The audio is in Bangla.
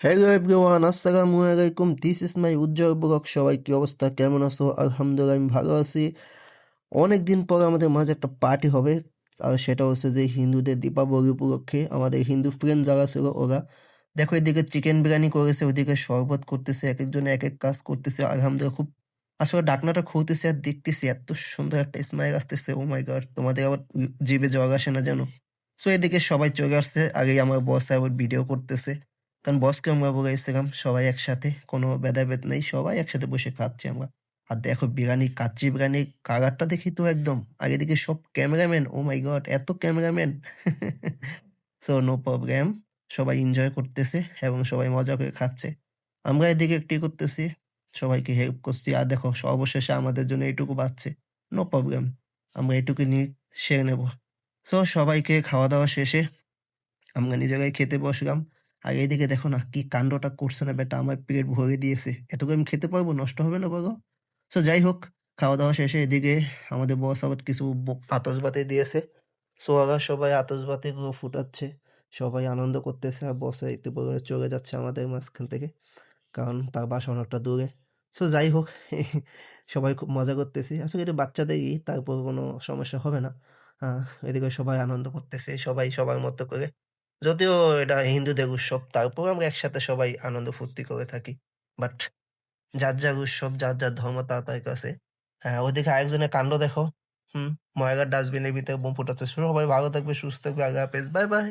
হ্যালো এভরিওয়ান আসসালামু আলাইকুম this is my Ujjwal blog সবাই কি অবস্থা? কেমন আছো? আলহামদুলিল্লাহ, আমি ভালো আছি। অনেক দিন পর আমাদের মাঝে একটা পার্টি হবে। আর সেটা হচ্ছে যে হিন্দুদের দীপাবলি উপলক্ষে আমাদের হিন্দু ফ্রেন্ড যারা ছিল ওরা, দেখো এদিকে চিকেন বিরিয়ানি করেছে, ওদিকে শরবত করতেছে এক একজনে এক এক কাজ করতেছে। আলহামদুলিল্লাহ, খুব আসলে ডাকনাটা খুলতেছে আর দেখতেছি এত সুন্দর একটা স্মাইল আসতেছে। ও মাই গড তোমাদের আবার জিভে জগ আসে না জানো সো এদিকে সবাই চলে আসছে। আগেই আমার বস আবার ভিডিও করতেছে। কারণ বসকে আমরা বলেছিলাম সবাই একসাথে, কোনো ভেদাভেদ নেই, সবাই একসাথে বসে খাচ্ছি আমরা। আর দেখো বিরিয়ানি, কাচ্চি বিরিয়ানি কাগারটা দেখি তো একদম। আগে দিকে সব ক্যামেরাম্যান ও মাই গড এত ক্যামেরাম্যান। সো নো প্রবলেম সবাই এনজয় করতেছে এবং সবাই মজা করে খাচ্ছে। আমরা এদিকে একটি করতেছি, সবাইকে হেল্প করছি। আর দেখো সর্বশেষে আমাদের জন্য এইটুকু বাঁচছে। নো প্রবলেম আমরা এটুকু নিয়ে সেরে নেব। সো সবাইকে খাওয়া দাওয়া শেষে আমরা নিজেরাই খেতে বসলাম। আর এইদিকে দেখো না কি কাণ্ডটা করছে না বেটা, আমার পেট ভরে দিয়েছে। এতটুকু আমি খেতে পারব? নষ্ট হবে না বলো সো যাই হোক খাওয়া দাওয়া শেষে এদিকে আমাদের বস আবার কিছু আতশবাতি দিয়েছে। সো ওরা সবাই আতশবাতি গুলো ফুটাচ্ছে, সবাই আনন্দ করতেছে আর বসে একটু পরে চলে যাচ্ছে আমাদের মাঝখান থেকে, কারণ তার বাসা অনেকটা দূরে। সো যাই হোক, সবাই খুব মজা করতেছি। আসলে এটা বাচ্চাদেরই তারপর কোনো সমস্যা হবে না। এদিকে সবাই আনন্দ করতেছে, সবাই সবার মতো করে। যদিও এটা হিন্দুদের উৎসব তারপর আমরা একসাথে সবাই আনন্দ ফুর্তি করে থাকি। বাট যার যার উৎসব, যার যার ধর্ম, তার তার কাছে। হ্যাঁ ওইদিকে আরেকজনের কাণ্ড দেখো। হুম ময়গার ডাস্টবিনের ভিতরে বোম ফুটাচ্ছে। সবাই ভালো থাকবে, সুস্থ থাকবে আগে পেস বাই বাই।